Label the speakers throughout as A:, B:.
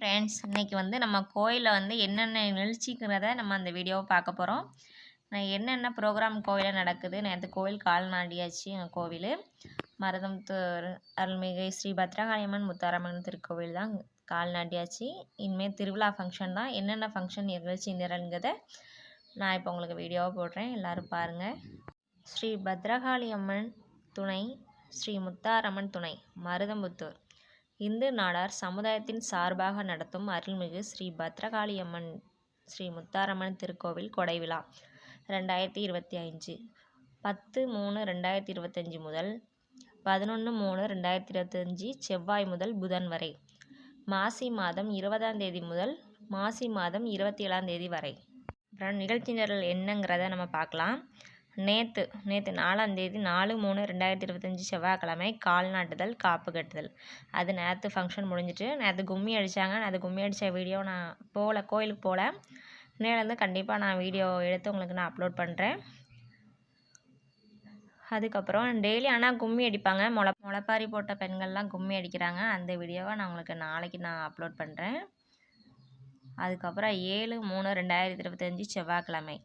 A: Friends இன்றைக்கி வந்து நம்ம கோயிலில் வந்து என்னென்ன நிகழ்ச்சிங்கிறத நம்ம அந்த வீடியோவை பார்க்க போகிறோம் நான் என்னென்ன ப்ரோக்ராம் கோயிலில் நடக்குது? நேற்று கோவில் கால்நாடியாச்சு எங்கள் கோவில்? மருதமுத்தூர் அருள்மிகு ஸ்ரீ பத்ரகாளியம்மன் முத்தாரம்மன் திருக்கோவில் தான் கால்நாடியாச்சு இனிமேல் திருவிழா ஃபங்க்ஷன் தான். என்னென்ன ஃபங்க்ஷன் நிகழ்ச்சி நிரல்ங்கிறத நான் இப்போ உங்களுக்கு வீடியோவை போடுறேன். எல்லோரும் பாருங்கள் ஸ்ரீ பத்ரகாளி அம்மன் துணை ஸ்ரீ முத்தாரம்மன் துணை மருதம்புத்தூர் இந்து நாடார் சமுதாயத்தின் சார்பாக நடத்தும் அருள்மிகு ஸ்ரீ பத்ரகாளி அம்மன் ஸ்ரீ முத்தாரம்மன் திருக்கோவில் கொடை விழா ரெண்டாயிரத்தி இருபத்தி அஞ்சு பத்து மூணு ரெண்டாயிரத்தி இருபத்தஞ்சி முதல் பதினொன்று மூணு ரெண்டாயிரத்தி இருபத்தஞ்சி செவ்வாய் முதல் புதன் வரை. மாசி மாதம் இருபதாம் தேதி முதல் மாசி மாதம் இருபத்தி ஏழாம் தேதி வரை. அப்புறம் நிகழ்ச்சி நிரல் என்னங்கிறத நம்ம பார்க்கலாம். நேற்று நேற்று நாலாந்தேதி நாலு மூணு ரெண்டாயிரத்தி இருபத்தஞ்சி செவ்வாய்க்கிழமை கால் நாட்டுதல் காப்பு கட்டுதல். அது நேற்று ஃபங்க்ஷன் முடிஞ்சிட்டு நேற்று கும்மி அடித்தாங்க நேற்று கும்மி அடித்த வீடியோ நான் போகல கோயிலுக்கு போகல நேரிலேருந்து கண்டிப்பாக நான் வீடியோ எடுத்து உங்களுக்கு நான் அப்லோட் பண்ணுறேன் அதுக்கப்புறம் டெய்லி ஆனால் கும்மி அடிப்பாங்க. முளை முளப்பாரி போட்ட பெண்கள்லாம் கும்மி அடிக்கிறாங்க. அந்த வீடியோவை நான் உங்களுக்கு நாளைக்கு நான் அப்லோட் பண்ணுறேன் அதுக்கப்புறம் ஏழு மூணு ரெண்டாயிரத்தி இருபத்தஞ்சி செவ்வாய்க்கிழமை.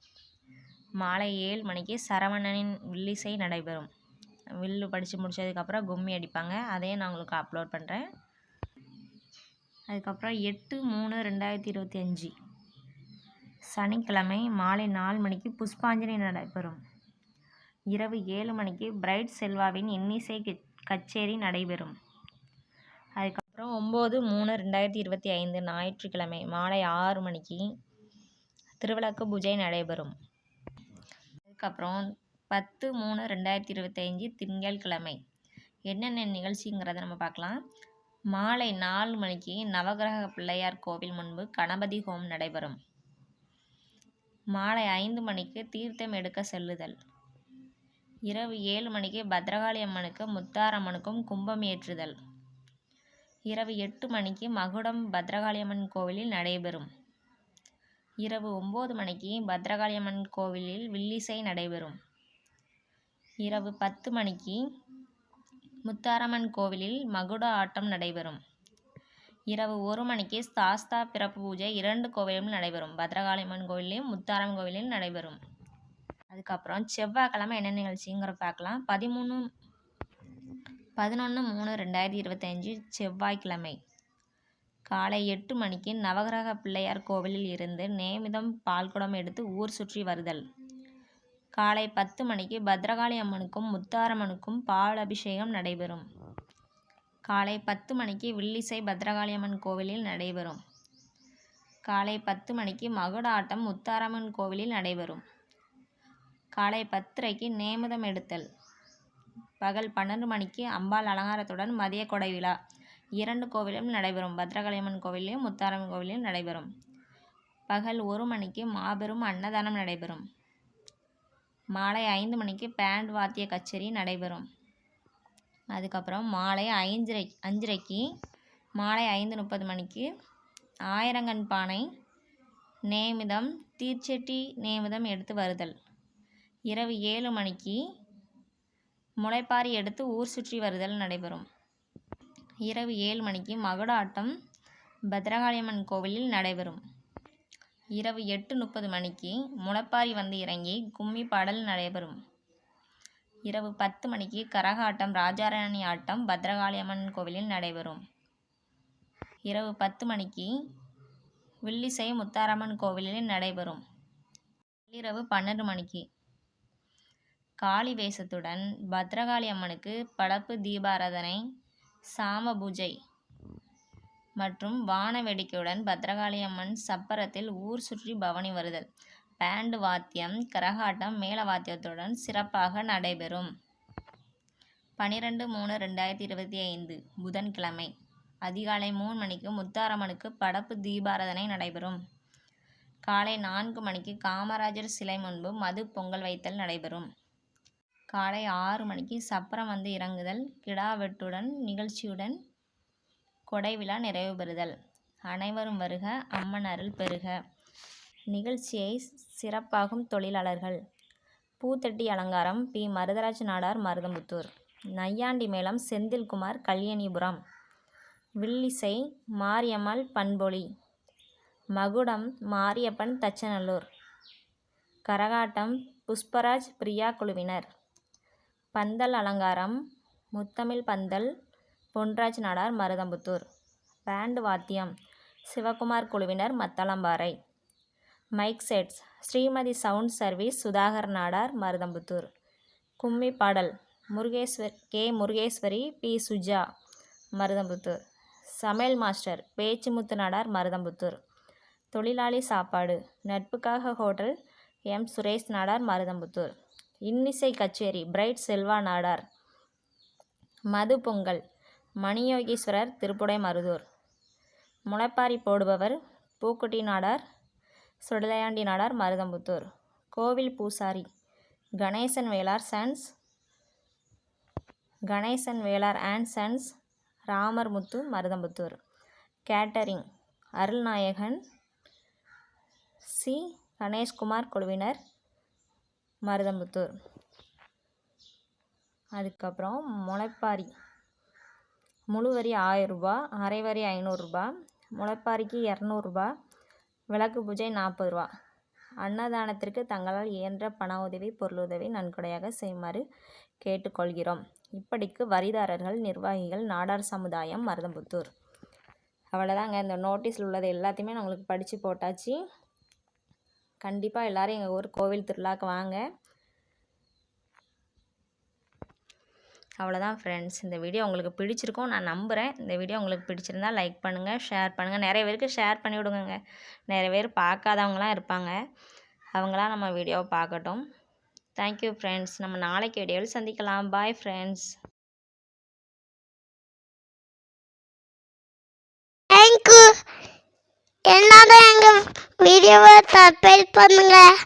A: மாலை ஏழு மணிக்கு சரவணனின் வில்லிசை நடைபெறும். வில்லு படித்து முடித்ததுக்கப்புறம் கும்மி அடிப்பாங்க. அதையும் நான் உங்களுக்கு அப்லோட் பண்ணுறேன் அதுக்கப்புறம் எட்டு மூணு ரெண்டாயிரத்தி இருபத்தி அஞ்சு. சனிக்கிழமை மாலை நாலு மணிக்கு புஷ்பாஞ்சலி நடைபெறும். இரவு ஏழு மணிக்கு பிரைட் செல்வாவின் இன்னிசை கச்சேரி நடைபெறும். அதுக்கப்புறம் ஒம்பது மூணு ரெண்டாயிரத்தி இருபத்தி ஐந்து ஞாயிற்றுக்கிழமை மாலை ஆறு மணிக்கு திருவிளக்கு பூஜை நடைபெறும். அதுக்கப்புறம் பத்து மூணு ரெண்டாயிரத்தி இருபத்தஞ்சி திங்கட்கிழமை என்னென்ன நிகழ்ச்சிங்கிறத நம்ம பார்க்கலாம். மாலை நாலு மணிக்கு நவகிரக பிள்ளையார் கோவில் முன்பு கணபதி ஹோம் நடைபெறும். மாலை ஐந்து மணிக்கு தீர்த்தம் எடுக்க செல்லுதல். இரவு ஏழு மணிக்கு பத்ரகாளி அம்மனுக்கு முத்தாரம்மனுக்கும் கும்பம் ஏற்றுதல். இரவு எட்டு மணிக்கு மகுடம் பத்ரகாளியம்மன் கோவிலில் நடைபெறும். இரவு ஒம்பது மணிக்கு பத்ரகாளியம்மன் கோவிலில் வில்லிசை நடைபெறும். இரவு பத்து மணிக்கு முத்தாரம்மன் கோவிலில் மகுட ஆட்டம் நடைபெறும். இரவு ஒரு மணிக்கு சாஸ்தா பிறப்பு பூஜை இரண்டு கோவிலும் நடைபெறும். பத்ரகாளியம்மன் கோவிலையும் முத்தாரம் கோவிலையும் நடைபெறும். அதுக்கப்புறம் செவ்வாய்க்கிழமை என்ன நிகழ்ச்சிங்கிற பார்க்கலாம். பதிமூணு பதினொன்று மூணு ரெண்டாயிரத்தி இருபத்தஞ்சி செவ்வாய்க்கிழமை. காலை எட்டு மணிக்கு நவகிரக பிள்ளையார் கோவிலில் இருந்து நேமிதம் பால்குடம் எடுத்து ஊர் சுற்றி வருதல். காலை பத்து மணிக்கு பத்ரகாளி அம்மனுக்கும் முத்தாரம்மனுக்கும் பால் அபிஷேகம் நடைபெறும். காலை பத்து மணிக்கு வில்லிசை பத்ரகாளி அம்மன் கோவிலில் நடைபெறும். காலை பத்து மணிக்கு மகுட ஆட்டம் முத்தாரம்மன் கோவிலில் நடைபெறும். காலை பத்தரைக்கு நேமிதம் எடுத்தல். பகல் பன்னெண்டு மணிக்கு அம்பாள் அலங்காரத்துடன் மதிய கொடை விழா. இரண்டு கோவிலும் நடைபெறும். பத்ரகாளியம்மன் கோவிலையும் முத்தாரம்மன் கோவிலையும் நடைபெறும். பகல் ஒரு மணிக்கு மாபெரும் அன்னதானம் நடைபெறும். மாலை ஐந்து மணிக்கு பேண்ட் வாத்திய கச்சேரி நடைபெறும். அதுக்கப்புறம் மாலை ஐஞ்சரை அஞ்சரைக்கு மாலை ஐந்து முப்பது மணிக்கு ஆயிரங்கன் பானை நேமிதம் தீர்ச்செட்டி நேமிதம் எடுத்து வருதல். இரவு ஏழு மணிக்கு முளைப்பாரி எடுத்து ஊர் சுற்றி வருதல் நடைபெறும். இரவு ஏழு மணிக்கு மகுட ஆட்டம் பத்ரகாளியம்மன் கோவிலில் நடைபெறும். இரவு எட்டு முப்பது மணிக்கு முளப்பாரி வந்து இறங்கி கும்மி பாடல் நடைபெறும். இரவு பத்து மணிக்கு கரகாட்டம் ராஜாராணி ஆட்டம் பத்ரகாளி அம்மன் கோவிலில் நடைபெறும். இரவு பத்து மணிக்கு வில்லிசை முத்தாரம்மன் கோவிலில் நடைபெறும். இரவு பன்னெண்டு மணிக்கு காளி வேஷத்துடன் பத்ரகாளி அம்மனுக்கு படப்பு தீபாராதனை சாம பூஜை. மற்றும் வான வேடிக்கையுடன் பத்ரகாளி அம்மன் சப்பரத்தில் ஊர் சுற்றி பவனி வருதல். பேண்டு வாத்தியம் கரகாட்டம் மேள வாத்தியத்துடன் சிறப்பாக நடைபெறும். பனிரெண்டு மூணு ரெண்டாயிரத்தி இருபத்தி ஐந்து புதன்கிழமை. அதிகாலை மூணு மணிக்கு முத்தாரம்மனுக்கு படப்பு தீபாராதனை நடைபெறும். காலை நான்கு மணிக்கு காமராஜர் சிலை முன்பு மது பொங்கல் வைத்தல் நடைபெறும். காலை ஆறு மணிக்கு சப்பரம் வந்து இறங்குதல் கிடாவெட்டுடன் நிகழ்ச்சியுடன் கொடை விழா நிறைவு பெறுதல். அனைவரும் வருக அம்மன் அருள் பெறுக. நிகழ்ச்சியை சிறப்பாகும் தொழிலாளர்கள். பூத்தட்டி அலங்காரம் பி. மருதராஜ் நாடார் மருதமுத்தூர். நையாண்டி மேளம் செந்தில்குமார் கல்யாணிபுரம். வில்லிசை மாரியம்மாள் பண்பொழி. மகுடம் மாரியப்பன் தச்சநல்லூர். கரகாட்டம் புஷ்பராஜ் பிரியா குழுவினர். பந்தல் அலங்காரம் முத்தமிழ் பந்தல் பொன்ராஜ் நாடார் மருதம்புத்தூர். பேண்டு வாத்தியம் சிவகுமார் குழுவினர் Mathalamparai. Mike sets Srimathi sound service Sudhakar Nadar Maruthamputhur. கும்மி பாடல் முருகேஸ்வர் கே. முருகேஸ்வரி பி. சுஜா மருதம்புத்தூர். சமையல் மாஸ்டர் பேச்சுமுத்து நாடார் மருதம்புத்தூர். தொழிலாளி சாப்பாடு நட்புக்காக ஹோட்டல் எம். சுரேஷ் நாடார் மருதம்புத்தூர். இன்னிசை கச்சேரி பிரைட் செல்வா நாடார். மது பொங்கல் மணியோகீஸ்வரர் திருப்புடை மருதூர். முளைப்பாரி போடுபவர் பூக்குட்டி நாடார் சுடலையாண்டி நாடார் மருதம்புத்தூர். கோவில் பூசாரி Ganesan Velar sons Ganesan Velar and sons Ramar Muthu Maruthamputhur. Catering Arulnayagan C. Ganeshkumar குழுவினர். மருதம்புத்தூர் அதுக்கப்புறம் முளைப்பாரி. முழுவரி ஆயரூபா அரைவரி ஐநூறுரூபா முளைப்பாரிக்கு இரநூறுபா விளக்கு பூஜை நாற்பது ரூபா. அன்னதானத்திற்கு தங்களால் இயன்ற பண உதவி பொருளுதவி நன்கொடையாக செய்யுமாறு கேட்டுக்கொள்கிறோம். இப்படிக்கு வரிதாரர்கள் நிர்வாகிகள் நாடார் சமுதாயம் மருதம்புத்தூர் அவ்வளோதாங்க இந்த நோட்டீஸில் உள்ளது எல்லாத்தையுமே நான் உங்களுக்கு படித்து போட்டாச்சு. கண்டிப்பாக எல்லோரும் எங்கள் ஊர் கோவில் திருவிழாக்கு வாங்க. அவ்வளோதான் ஃப்ரெண்ட்ஸ் இந்த வீடியோ உங்களுக்கு பிடிச்சிருக்கும் நான் நம்புகிறேன் இந்த வீடியோ உங்களுக்கு பிடிச்சிருந்தா லைக் பண்ணுங்கள் ஷேர் பண்ணுங்கள் நிறைய பேருக்கு ஷேர் பண்ணி விடுங்க நிறைய பேர் பார்க்காதவங்களாம் இருப்பாங்க. அவங்களாம் நம்ம வீடியோவை பார்க்கட்டும். தேங்க்யூ ஃப்ரெண்ட்ஸ் நம்ம நாளைக்கு வீடியோவில் சந்திக்கலாம். பாய் ஃப்ரெண்ட்ஸ்
B: தேங்க்யூ எல்லாரும் எங்கள் வீடியோவை சப்ஸ்கிரைப் பண்ணுங்கள்